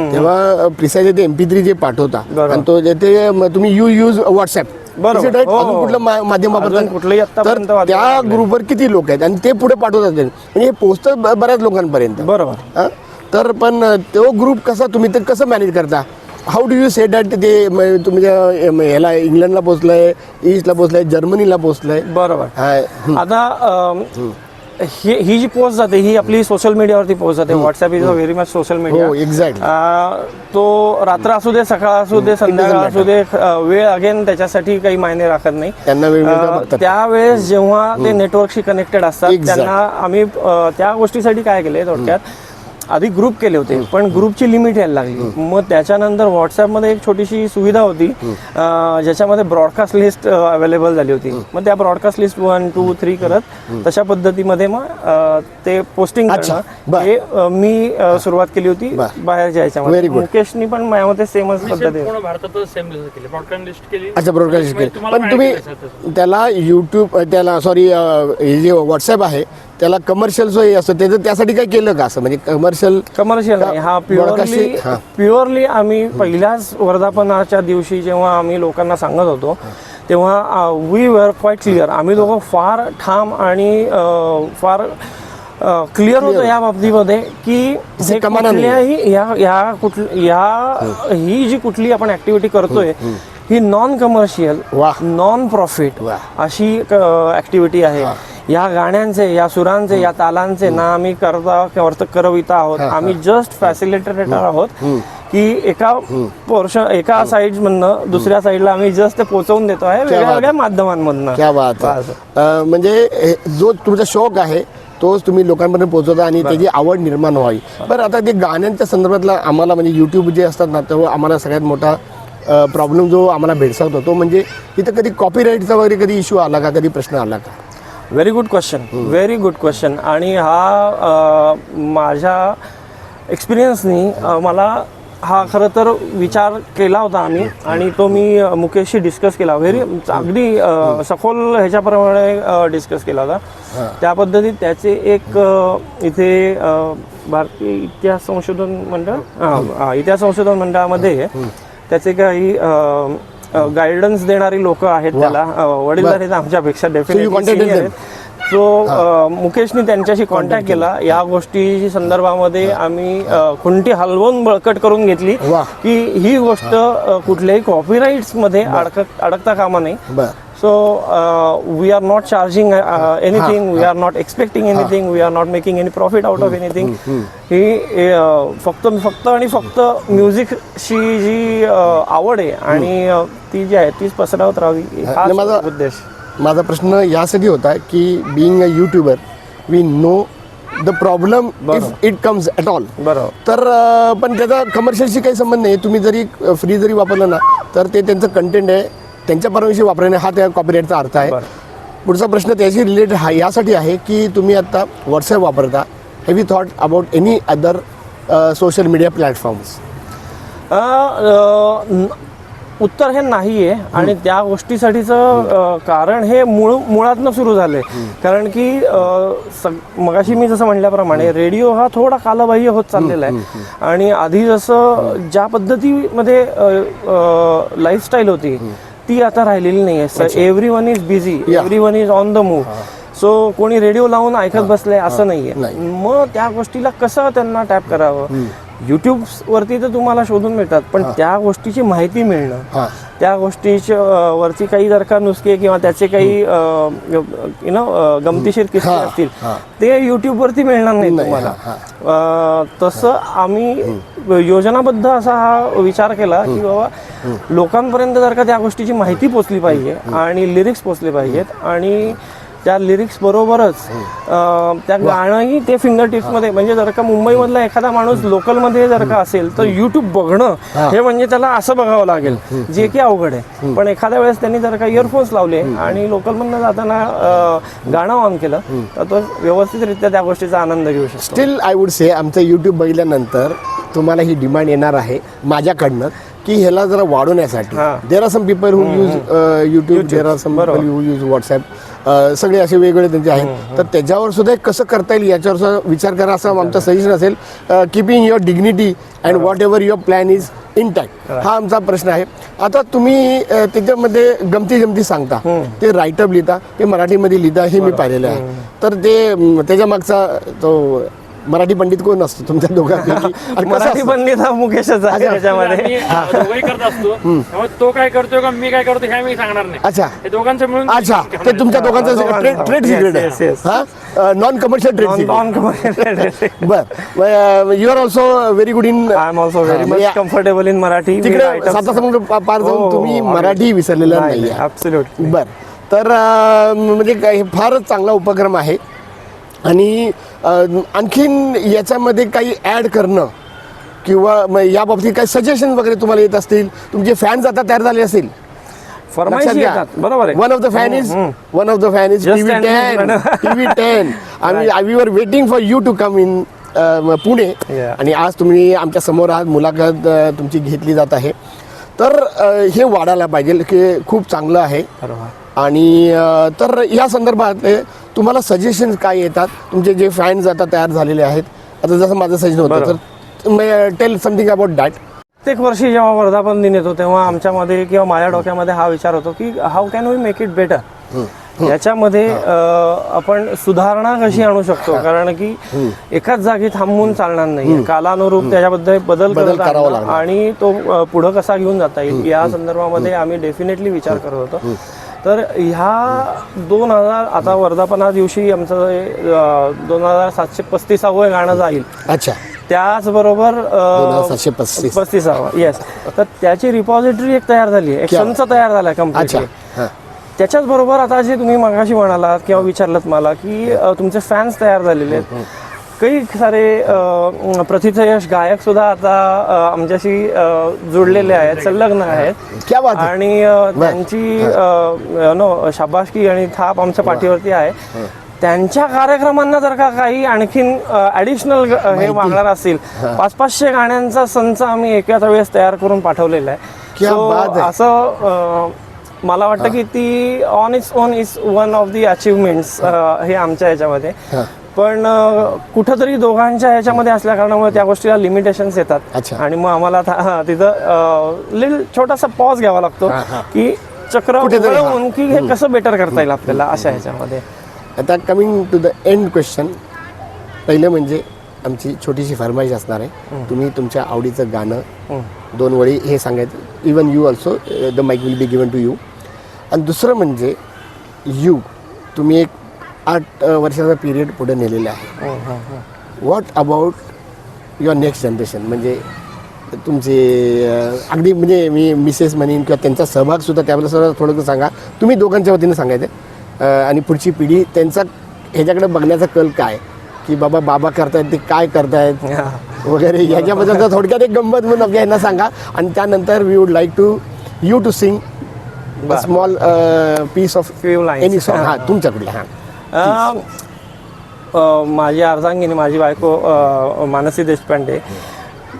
तेव्हा प्रिसाईज ते MP three जे पाठवता. आणि तो ते तुम्ही यू यूज व्हॉट्सअप. हो, हो. कुठलं मा- माध्यम अजून वापरता कुठलंही तर त्या. ग्रुपवर किती लोक आहेत आणि ते पुढे पाठवतात. म्हणजे हे पोहोचतं ब- बऱ्याच लोकांपर्यंत बरोबर? तर पण तो ग्रुप कसा तुम्ही ते कसं मॅनेज करता how do you say that ते म- ह्याला इंग्लंडला पोहोचलंय ईस्टला पोहोचलंय जर्मनीला पोहोचलंय बरोबर आता ही ही जी पोस्ट जाते ही आपली सोशल मीडियावरती पोस्ट जाते. WhatsApp is a very much social media हो एक्झॅक्ट तो रात्र असू दे सकाळ असू दे संध्याकाळ असू दे वेळ अगेन त्याच्यासाठी काही मायने राखत नाही. त्यांना वेळ मिळतो अ, बघतात. त्यावेळेस जेव्हा ते नेटवर्कशी कनेक्टेड असतात. त्यांना आम्ही त्या गोष्टीसाठी काय केले थोडक्यात आधी ग्रुप केले होते पण ग्रुपची लिमिट यायला लागली. मग त्याच्यानंतर व्हॉट्सअपमध्ये एक छोटीशी सुविधा होती. ज्याच्यामध्ये ब्रॉडकास्ट लिस्ट अवेलेबल झाली होती. मग त्या broadcast list one two three करत तशा पद्धतीमध्ये मग ते पोस्टिंग. करणं. हे मी सुरुवात केली होती Very good. मुकेशनी पण माझ्यामध्ये सेमच पद्धती. केली. ब्रॉडकास्ट लिस्ट केली. अच्छा ब्रॉडकास्ट म्हणजे केलं. तुम्हाला पण तुम्ही? त्याला यूट्यूब त्याला सॉरी हे जे व्हॉट्सअप आहे त्याला कमर्शियल हे असतं त्याचं त्यासाठी काय केलं का असं म्हणजे कमर्शियल कमर्शियल नाही हा प्युअरली हा. प्युअरली आम्ही पहिल्याच वर्धापनाच्या दिवशी जेव्हा आम्ही लोकांना सांगत होतो तेव्हा वी वर क्वाईट क्लिअर आम्ही लोक फार ठाम आणि अ, फार क्लिअर होतो या बाबतीमध्ये की हे कमाना नाही. कुठल्याही या या कुठ या ही जी कुठली आपण ऍक्टिव्हिटी करतोय ही नॉन कमर्शियल वाह. Non profit. अशी ऍक्टिव्हिटी आहे या गाण्यांचे या सुरांचे या तालांचे ना आम्ही करता वर्त करविता आहोत. आम्ही जस्ट फॅसिलिटेटर आहोत की एका पोर्शन एका साईड मधनं दुसऱ्या साईडला आम्ही जस्ट ते पोहोचवून देतो. आहे वेगळ्या बात. वेगळ्या माध्यमांमधनं. क्या बात म्हणजे जो तुमचा शौक आहे तोच तुम्ही लोकांपर्यंत पोहोचवता आणि त्याची आवड निर्माण व्हावी. बरं आता ते गाण्यांच्या संदर्भातला आम्हाला म्हणजे यूट्यूब जे असतात ना तेव्हा आम्हाला सगळ्यात मोठा प्रॉब्लेम जो आम्हाला भेडसावतो तो म्हणजे इथं कधी कॉपीराईटचा वगैरे कधी इश्यू आला का? कधी प्रश्न आला का? Very good question very good question आणि हा माझ्या एक्सपिरियन्सनी मला हा खरं तर विचार केला होता आम्ही. आणि तो मी मुकेशशी डिस्कस केला. व्हेरी अगदी सखोल ह्याच्याप्रमाणे डिस्कस केला होता. त्या पद्धतीत त्याचे एक इथे भारतीय इतिहास संशोधन मंडळ इतिहास संशोधन मंडळामध्ये त्याचे काही गायडन्स देणारी लोक आहेत त्याला. वडील आहेत आमच्यापेक्षा them? सो मुकेशनी त्यांच्याशी कॉन्टॅक्ट केला. या गोष्टी संदर्भामध्ये आम्ही खुंटी हलवून बळकट करून घेतली. की ही गोष्ट कुठल्याही कॉपीराईट्समध्ये अडक अडकता कामा नाही बरं so we are not charging anything we are not expecting anything we are not making any profit out of anything ही अ, फक्त फक्त आणि फक्त म्युझिकची जी अ, आवड आहे आणि अ, ती जी आहे तीच पसरवत राहावी. आणि माझा- उद्देश. माझा प्रश्न यासाठी होता की being a YouTuber we know the problem if it comes at all बरोबर. तर अं, पण त्याचा कमर्शियलशी काही संबंध नाही. तुम्ही जरी फ्री जरी वापरलं ना तर ते त्यांचं कंटेंट आहे. त्यांच्या परवानगी वापरणे हा त्या कॉपीराईटचा अर्थ आहे. पुढचा प्रश्न त्याशी रिलेटेड हा यासाठी आहे की तुम्ही आता व्हॉट्सॲप वापरता. Have you thought about any other social media platforms उत्तर हे नाही आहे आणि त्या गोष्टीसाठीचं कारण हे मूळ मुळातनं सुरू झालंय. कारण की सग- मगाशी मी जसं म्हणल्याप्रमाणे रेडिओ हा थोडा कालबाह्य होत चाललेला आहे. आणि आधी जसं ज्या पद्धतीमध्ये लाईफस्टाईल होती ती आता राहिलेली नाही आहे everyone is busy. Everyone is on the move so कोणी रेडिओ लावून ऐकत बसलंय असं नाहीये. नाही. मग त्या गोष्टीला कसं त्यांना टॅप करावं? युट्यूब वरती तर तुम्हाला शोधून मिळतात पण त्या गोष्टीची माहिती मिळणं त्या गोष्टीच्या वरती काही जर का नुसके किंवा त्याचे काही यु नो गमतीशीर किस्से असतील. ते युट्यूब वरती मिळणार नाही तुम्हाला. तसं आम्ही योजनाबद्ध असा हा विचार केला की बाबा लोकांपर्यंत जर का त्या गोष्टीची माहिती पोचली पाहिजे आणि लिरिक्स पोचले पाहिजेत आणि त्या लिरिक्स बरोबरच त्या गाणंही ते फिंगर टिप्समध्ये म्हणजे जर का मुंबईमधला एखादा माणूस लोकलमध्ये जर का असेल तर युट्यूब बघणं हे. म्हणजे त्याला असं बघावं लागेल जे की अवघड आहे. पण एखाद्या वेळेस त्यांनी जर का इयरफोन्स लावले आणि लोकल मधनं जाताना गाणं ऑन केलं तर तो व्यवस्थितरित्या त्या गोष्टीचा आनंद घेऊ शकतो. स्टील आय वुड से आमचं यूट्यूब बघितल्यानंतर तुम्हाला ही डिमांड येणार आहे माझ्याकडनं की ह्याला जरा वाढवण्यासाठी. There are some people who use YouTube there are some people who use WhatsApp सगळे असे वेगवेगळे त्यांचे आहेत. तर त्याच्यावर सुद्धा कसं करता येईल याच्यावर सुद्धा विचार करा असं आमचं सजेशन असेल. Keeping your dignity and whatever your plan is intact हा आमचा प्रश्न आहे. आता तुम्ही त्याच्यामध्ये गमती जमती सांगता. ते राईटअप लिहिता ते मराठीमध्ये लिहिता हे मी पाहिलेलं आहे. तर ते त्याच्या मागचा तो मराठी पंडित कोण असतो तुमच्या दोघांपैकी? मराठी? पंडित हा मुकेशच आहे. त्याच्यामध्ये. आम्ही दोघंही करत असतो. त्यामुळे तो काय करतोय का मी काय करतो हे मी सांगणार नाही. अच्छा. हे दोघांचं मिळून अच्छा. ते तुमच्या दोघांचं. Trade secret. आहे. हा? Non commercial trade secret non commercial बर. You are also very good in I am also very much comfortable in Marathi तिकडे साता समुद्र पा- पार हो, जाऊन तुम्ही मराठी विसरलेलं नाही ऍब्सोल्युट बर. तर म्हणजे काय- हे फारच चांगला उपक्रम आहे. आणि आणखीन याच्यामध्ये काही ॲड करणं किंवा म- या बाबतीत काही सजेशन वगैरे तुम्हाला येत असतील तुमचे फॅन्स आता तयार झाले असतील. फरमाईशी येतात. बरोबर आहे. One of the fan is one of the fan is Just TV ten. Ten. TV ten आम्ही we are waiting for you to come in Pune Yeah. आणि आज तुम्ही आमच्यासमोर आज मुलाखत अ, तुमची घेतली जात आहे. तर अ, हे वाढायला पाहिजे की खूप चांगलं आहे. बरोबर आणि तर या संदर्भात तुम्हाला सजेशन काय येतात? तुमचे जे फॅन्स आता तयार झालेले आहेत आता जसं माझं सजेशन होतं तर टेल समथिंग अबाउट दॅट प्रत्येक वर्षी जेव्हा वर्धापन दिन येतो तेव्हा आमच्यामध्ये किंवा माझ्या डोक्यामध्ये हा विचार होतो की how can we make it better याच्यामध्ये आपण सुधारणा कशी आणू शकतो? कारण की एकाच जागी थांबून चालणार नाही कालानुरूप त्याच्याबद्दल बदल बदल करत. आणि तो अं, पुढं कसा घेऊन जाता येईल या संदर्भामध्ये आम्ही डेफिनेटली विचार करत होतो. तर ह्या दोन हजार आता वर्धापना दिवशी आमचं दोन हजार सातशे पस्तीसावं गाणं जाईल. अच्छा. त्याचबरोबर सातशे पस्तीस. पस्तीसावा येस तर त्याची रिपॉझिटरी एक तयार झाली आहे. एक? संच तयार झालाय अच्छा. कम्प्लिटली हां. त्याच्याच बरोबर आता जे तुम्ही मगाशी म्हणालात किंवा विचारलं मला की तुमचे फॅन्स तयार झालेले आहेत. काही सारे अ, प्रथितयश गायक सुद्धा आता आमच्याशी जोडलेले आहेत संलग्न आहेत. क्या बात आहे आणि त्यांची नो शाबासकी आणि थाप आमच्या पाठीवरती आहे. त्यांच्या कार्यक्रमांना जर का काही आणखीन ऍडिशनल हे मागणार असतील पाच पाचशे गाण्यांचा संच आम्ही एकाच वेळेस तयार करून पाठवलेला आहे. असं मला वाटतं की ती on its own is one of the achievements हे आमच्या ह्याच्यामध्ये हा. पण कुठंतरी दोघांच्या ह्याच्यामध्ये असल्या कारणामुळे त्या गोष्टीला लिमिटेशन्स येतात. अच्छा. आणि मग आम्हाला तिथं लिल छोटासा पॉज घ्यावा लागतो. की चक्र. वळवून की हे कसं बेटर करता येईल आपल्याला अशा ह्याच्यामध्ये. आता coming to the end question पहिलं म्हणजे आमची छोटीशी फरमाईश असणार आहे. तुम्ही तुमच्या आवडीचं गाणं दोन वळी हे सांगायचं. Even you also the mike will be given to you आणि दुसरं म्हणजे यू तुम्ही एक आठ वर्षाचा पिरियड पुढे नेलेला आहे. What about your next generation म्हणजे तुमचे अगदी म्हणजे मी मिसेस म्हणेन किंवा त्यांचा सहभागसुद्धा त्याबद्दल सर्व थोडंसं सांगा. तुम्ही दोघांच्या वतीने सांगायचं. आणि पुढची पिढी त्यांचा ह्याच्याकडे बघण्याचा कल काय? की बाबा बाबा करतायत ते काय करतायत? वगैरे ह्याच्याबद्दल तर थोडक्यात एक गंमत म्हणून आपल्या यांना सांगा. आणि त्यानंतर we would like to you to sing small piece of. Any song हां. तुमच्याकडले हां. अं, अं, माझी अर्धांगिनी माझी बायको अं, मानसी देशपांडे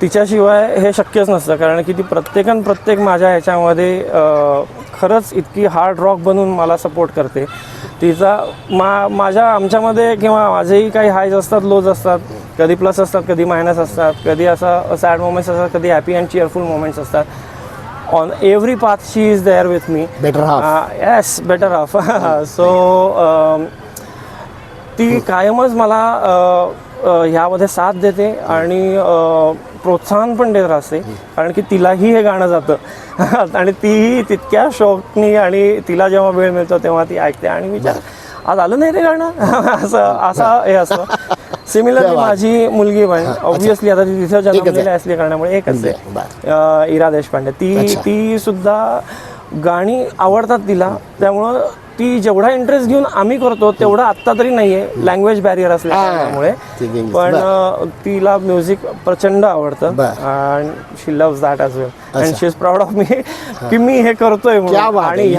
तिच्याशिवाय हे शक्यच नसतं. कारण की ती प्रत्येकन प्रत्येक माझ्या ह्याच्यामध्ये अं, खरंच इतकी हार्ड रॉक बनून मला सपोर्ट करते. तिचा मा माझ्या आमच्यामध्ये किंवा माझेही काही हायज असतात लोज असतात. कधी प्लस असतात कधी मायनस असतात. कधी असं सॅड मोमेंट्स असतात कधी हॅपी अँड चिअरफुल मोमेंट्स असतात. On every path she is there with me Better half. Yes better half so ती कायमच मला ह्यामध्ये साथ देते आणि प्रोत्साहन पण देत असते कारण की तिलाही हे गाणं जातं. आणि तीही तितक्या शौकनी आणि तिला जेव्हा वेळ मिळतो तेव्हा ती ऐकते. आणि विचार आज आलं नाही ते गाणं? असं असं हे असं सिमिलरली बात. माझी मुलगी पण ऑब्विसली आता ती तिथं. जन्मलेली असल्या कारणामुळे एकच आहे. इरा देशपांडे. ती. ती सुद्धा गाणी आवडतात तिला. त्यामुळं ती जेवढा इंटरेस्ट घेऊन आम्ही करतो तेवढा आत्ता तरी नाहीये. लँग्वेज बॅरियर असल्यामुळे. पण तिला म्युझिक प्रचंड आवडतं. आणि she loves that as well and. She is proud of me की मी हे करतोय. आणि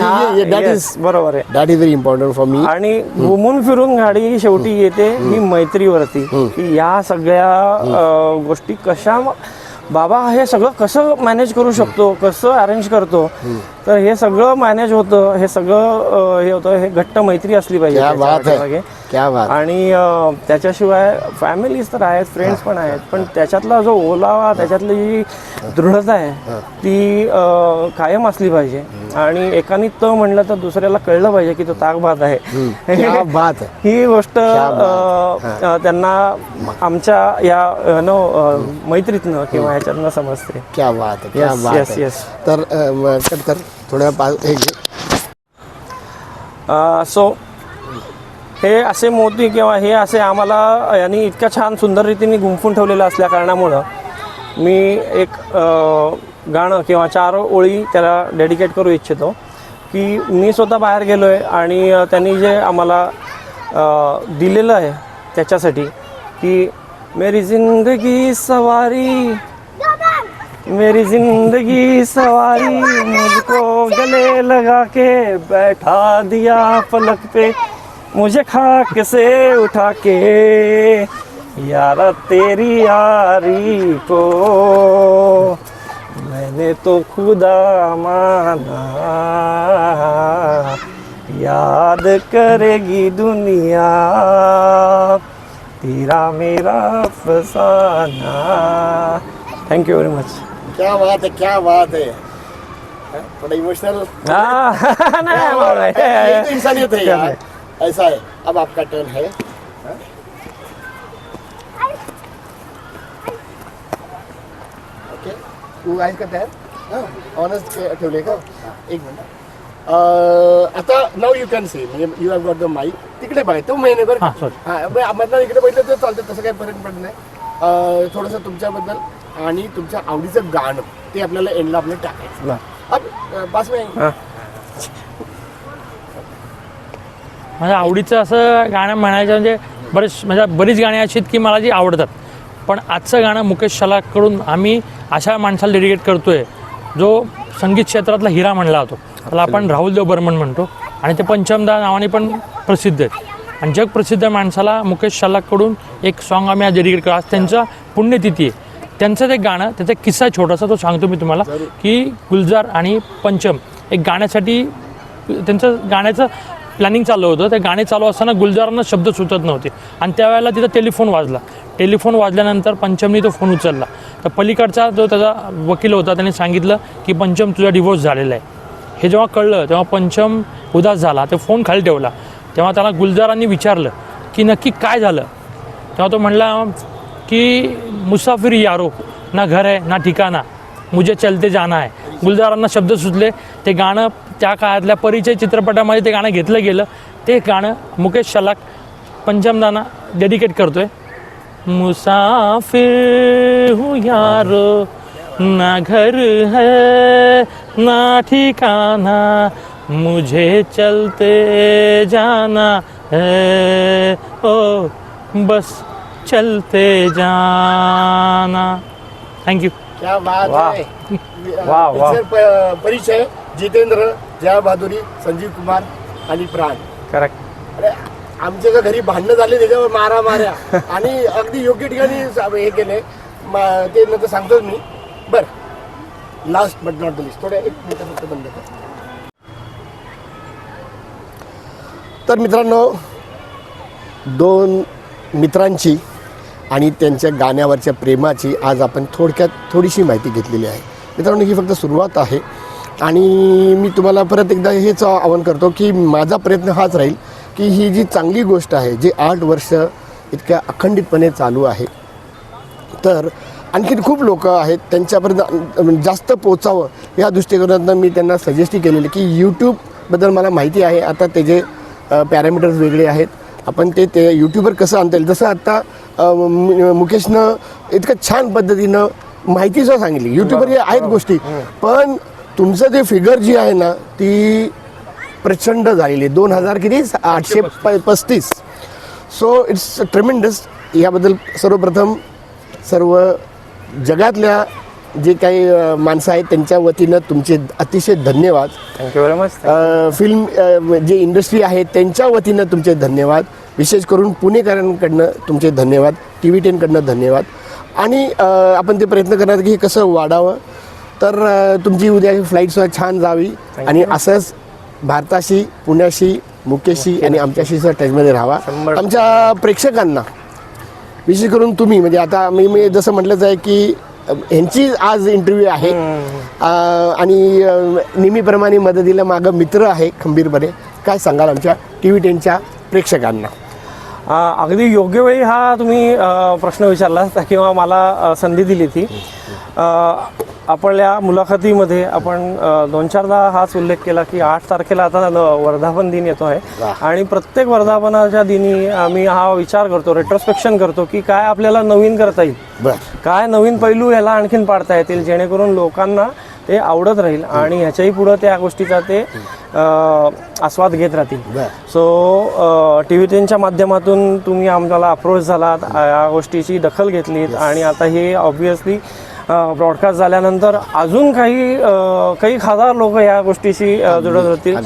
बरोबर आहे. That is very important for me आणि घुमून फिरून गाडी शेवटी येते ही मैत्रीवरती. की या सगळ्या गोष्टी कशा बाबा हे सगळं कसं मॅनेज करू शकतो? कसं अरेंज करतो? तर हे सगळं मॅनेज होतं हे सगळं हे होतं हे घट्ट मैत्री असली पाहिजे आणि त्याच्याशिवाय फॅमिलीज तर आहेत फ्रेंड्स पण आहेत पण त्याच्यातला जो ओलावा त्याच्यातली जी दृढता आहे ती कायम असली पाहिजे. आणि एकाने त म्हणलं तर दुसऱ्याला कळलं पाहिजे की तो ताक भात आहे ही गोष्ट त्यांना आमच्या या नो मैत्रीतनं किंवा ह्याच्यातनं समजते. क्या बात क्या आहे yes. तर थोड्या पा हे घे. सो हे असे मोती किंवा हे असे आम्हाला यांनी इतक्या छान सुंदर रीतीने गुंफून ठेवलेलं असल्या कारणामुळं मी एक गाणं किंवा चार ओळी त्याला डेडिकेट करू इच्छितो की मी स्वतः बाहेर गेलो आहे आणि त्यांनी जे आम्हाला दिलेलं आहे त्याच्यासाठी की मेरी जिंदगी सवारी मेरी ज़िंदगी सवारी मुझको गले लगा के बैठा दिया पलक पे। मुझे खाक से उठा के, यारा तेरी यारी को। मैंने तो खुदा माना, याद करेगी दुनिया। तेरा मेरा फसाना। थैंक यू वेरी मच क्या बात है क्या बात है। हाँ, थोड़ा इमोशनल नाही इंसानियत है यार। ऐसा है। अब आपका टर्न है। हाँ? ओके तू आहेस का तयार ऑनस्ट ठेवले का एक मिनिट आता नाव यू कॅन से म्हणजे you have got the mike तिकडे बघा तो बरं. हा, sorry. हां मधला इकडे बघितलं तर चालतं तसं काही फरक पडत नाही. थोडंसं तुमच्याबद्दल आणि तुमच्या आवडीचं गाणं ते आपल्याला एंडला आपलं टाकायचं. अब पाच मिनिट. आवडीचं असं गाणं म्हणायचं म्हणजे बरेच म्हणजे बरीच गाणी अशी आहेत की मला जी आवडतात. पण आजचं गाणं मुकेश शलाकडून आम्ही अशा माणसाला डेडिकेट करतोय जो संगीत क्षेत्रातला हिरा म्हणला जातो. त्याला आपण राहुलदेव बर्मन म्हणतो. आणि ते पंचमदा नावाने पण प्रसिद्ध आहेत. आणि जगप्रसिद्ध माणसाला मुकेश शलाकडून एक सॉन्ग आम्ही आज डेडिकेट करू आज त्यांचा पुण्यतिथी आहे. त्यांचं ते गाणं त्याचा किस्सा छोटासा तो सांगतो मी तुम्हाला की गुलजार आणि पंचम एक गाण्यासाठी त्यांचं गाण्याचं प्लॅनिंग चालू होतं. ते गाणे चालू असताना गुलजारांना शब्द सुचत नव्हते. आणि त्यावेळेला तिथं टेलिफोन वाजला. टेलिफोन वाजल्यानंतर पंचमनी तो फोन उचलला. तर पलीकडचा जो त्याचा वकील होता त्याने सांगितलं की पंचम तुझा डिवोर्स झालेला आहे. हे जेव्हा कळलं तेव्हा पंचम उदास झाला. ते फोन खाली ठेवला. तेव्हा त्याला गुलजारांनी विचारलं की नक्की काय झालं? तेव्हा तो म्हणला की मुसाफिर यारो ना घर आहे ना ठिकाणा. मुझे चलते जाना आहे गुलजारांना शब्द सुचले. ते गाणं त्या काळातल्या परिचय चित्रपटामध्ये ते गाणं घेतलं गेलं. ते गाणं मुकेश शलाक पंचमदाना डेडिकेट करतोय. मुसाफिर हूँ यारो ना घर है ना ठिकाना मुझे चलते जाना है ओ बस. चलते जाना। थँक्यू क्या बात वाह. है। वाह, वाह. प- परिचय जितेंद्र जया बहादुरी संजीव कुमार आणि प्राण। करेक्ट अरे आमच्या का घरी भांडणं झाले त्याच्यावर मारा माऱ्या आणि अगदी योग्य ठिकाणी सा- हे केले. मा- ते नंतर सांगतोच मी. बर. Last but not the list थोड्या एक मिनिट फक्त बंद कर. तर मित्रांनो दोन मित्रांची आणि त्यांच्या गाण्यावरच्या प्रेमाची आज आपण थोडक्यात थोडीशी माहिती घेतलेली आहे. मित्रांनो ही फक्त सुरुवात आहे. आणि मी तुम्हाला परत एकदा हेच आवाहन करतो की माझा प्रयत्न हाच राहील की ही जी चांगली गोष्ट आहे जी आठ वर्ष इतक्या अखंडितपणे चालू आहे तर आणखीन खूप लोक आहेत त्यांच्यापर्यंत म्हणजे जास्त पोचावं या दृष्टिकोनातून मी त्यांना सजेस्ट केलेलं की यूट्यूबबद्दल मला माहिती आहे. आता त्याचे पॅरामीटर्स वेगळे आहेत आपण ते ते यूट्यूबवर कसं आणता येईल जसं आत्ता मुकेशनं इतकं छान पद्धतीनं माहितीसुद्धा सांगितली. यूट्यूबवर हे आहेत गोष्टी. पण तुमचं जे फिगर जी आहे ना ती प्रचंड झालेली आहे. दोन हजार किती? आठशे प पस्तीस. सो इट्स ट्रेमेंडस याबद्दल सर्वप्रथम सर्व जगातल्या जे काही माणसं आहेत त्यांच्या वतीनं तुमचे अतिशय धन्यवाद. Thank you very much film जे इंडस्ट्री आहे त्यांच्या वतीनं तुमचे धन्यवाद. विशेष करून पुणेकरांकडनं तुमचे धन्यवाद टी व्ही टेनकडनं धन्यवाद. आणि आपण ते प्रयत्न करणार की हे कसं वाढावं. तर तुमची उद्या फ्लाईट सुद्धा छान जावी. आणि असंच भारताशी पुण्याशी मुकेशशी आणि आमच्याशी सुद्धा टचमध्ये राहावा. आमच्या प्रेक्षकांना विशेष करून तुम्ही म्हणजे आता मी मी जसं म्हटलंच आहे की ह्यांची आज इंटरव्ह्यू आहे. आणि नेहमीप्रमाणे मदतीला मागं मित्र आहे खंबीरपणे. काय सांगाल आमच्या टी व्ही टेनच्या प्रेक्षकांना? अगदी योग्य वेळी हा तुम्ही प्रश्न विचारला किंवा मला संधी दिली ती. आपल्या मुलाखतीमध्ये आपण दोन चारदा हाच उल्लेख केला की आठ तारखेला आता वर्धापन दिन येतो आहे. आणि प्रत्येक वर्धापनाच्या दिनी आम्ही हा विचार करतो रेट्रोस्पेक्शन करतो की काय आपल्याला नवीन करता येईल. काय नवीन पैलू ह्याला आणखीन पाडता येतील जेणेकरून लोकांना ते आवडत राहील आणि ह्याच्याही पुढं त्या गोष्टीचा ते आस्वाद घेत राहतील. सो टी व्ही टेनच्या माध्यमातून तुम्ही आम्हाला अप्रोच झालात या गोष्टीची दखल घेतलीत आणि आता हे ऑब्विसली ब्रॉडकास्ट झाल्यानंतर अजून काही काही हजार लोक या गोष्टीशी अ, जुळत राहतील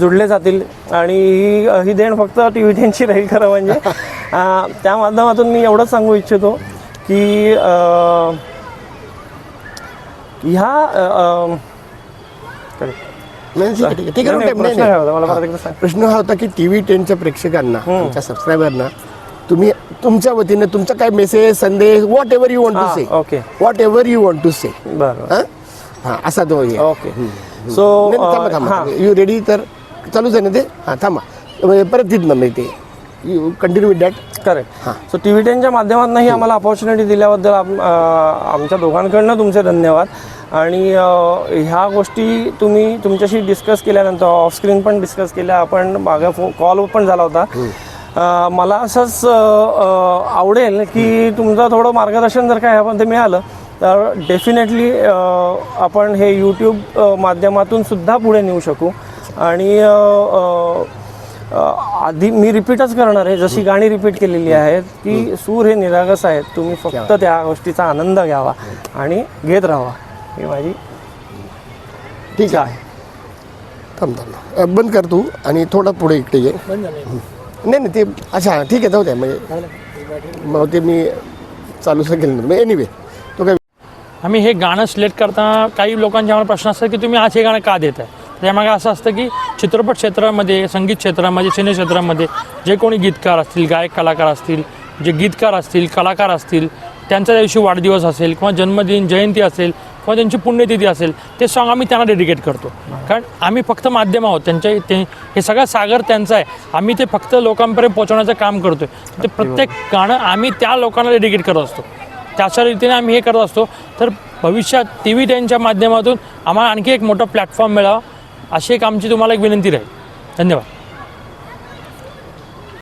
जुडले जातील. आणि ही ही देण फक्त टी व्ही टेनची राहील खरं म्हणजे. त्या माध्यमातून मी एवढंच सांगू इच्छितो की ह्या प्रश्न हा होता की टी व्ही टेनच्या प्रेक्षकांना आमच्या सबस्क्रायबरना तुम्ही तुमच्या वतीने तुमचा काय मेसेज संदेश whatever you want to हा, say okay. Whatever you want to say बरं हा असा तो. ओके सो नाही, नाही, थांबा थांबा. हां. यू रेडी तर चालूच आहे ना ते? हां थांबा. म्हणजे परत तिथनं मग ते. You continue with that correct so T V टेनच्या माध्यमातूनही आम्हाला अपॉर्च्युनिटी दिल्याबद्दल आम- अं, आमच्या दोघांकडनं तुमचे धन्यवाद. आणि अं, ह्या गोष्टी तुम्ही तुमच्याशी डिस्कस केल्यानंतर ऑफ स्क्रीन पण डिस्कस केल्या. आपण मागे फो कॉल पण झाला होता. मला असंच आवडेल की तुमचं थोडं मार्गदर्शन जर काय ह्यामध्ये मिळालं तर डेफिनेटली आपण हे यूट्यूब माध्यमातून सुद्धा पुढे नेऊ शकू. आणि आधी मी रिपीटच करणार आहे जशी गाणी रिपीट केलेली आहेत की सूर हे निरागस आहेत तुम्ही फक्त त्या गोष्टीचा आनंद घ्यावा आणि घेत राहावा. ही माझी ठीक आहे. थांब थांब. बंद कर तू आणि थोडा पुढे इकडे ये. नाही नाही ते अच्छा ठीक आहे जाऊ द्या म्हणजे मग ते मी चालू केलं एनिवे तो काय आम्ही हे गाणं सिलेक्ट करताना काही लोकांचे आम्हाला प्रश्न असतात की तुम्ही आज हे गाणं का देत आहे त्यामागे असं असतं की चित्रपट क्षेत्रामध्ये संगीत क्षेत्रामध्ये सिने क्षेत्रामध्ये जे कोणी गीतकार असतील गायक कलाकार असतील जे गीतकार असतील कलाकार असतील त्यांचा त्या दिवशी वाढदिवस असेल किंवा जन्मदिन जयंती असेल किंवा त्यांची पुण्यतिथी असेल ते सॉंग आम्ही त्यांना डेडिकेट करतो. कारण आम्ही फक्त माध्यम आहोत. त्यांच्या ते हे सगळं सागर त्यांचं आहे. आम्ही ते फक्त लोकांपर्यंत पोहोचवण्याचं काम करतो ते प्रत्येक गाणं आम्ही त्या लोकांना डेडिकेट करत असतो. त्याच्या रीतीने आम्ही हे करत असतो. तर भविष्यात टी व्ही टेनच्या माध्यमातून आम्हाला आणखी एक मोठा प्लॅटफॉर्म मिळावा अशी एक आमची तुम्हाला एक विनंती राहील. धन्यवाद.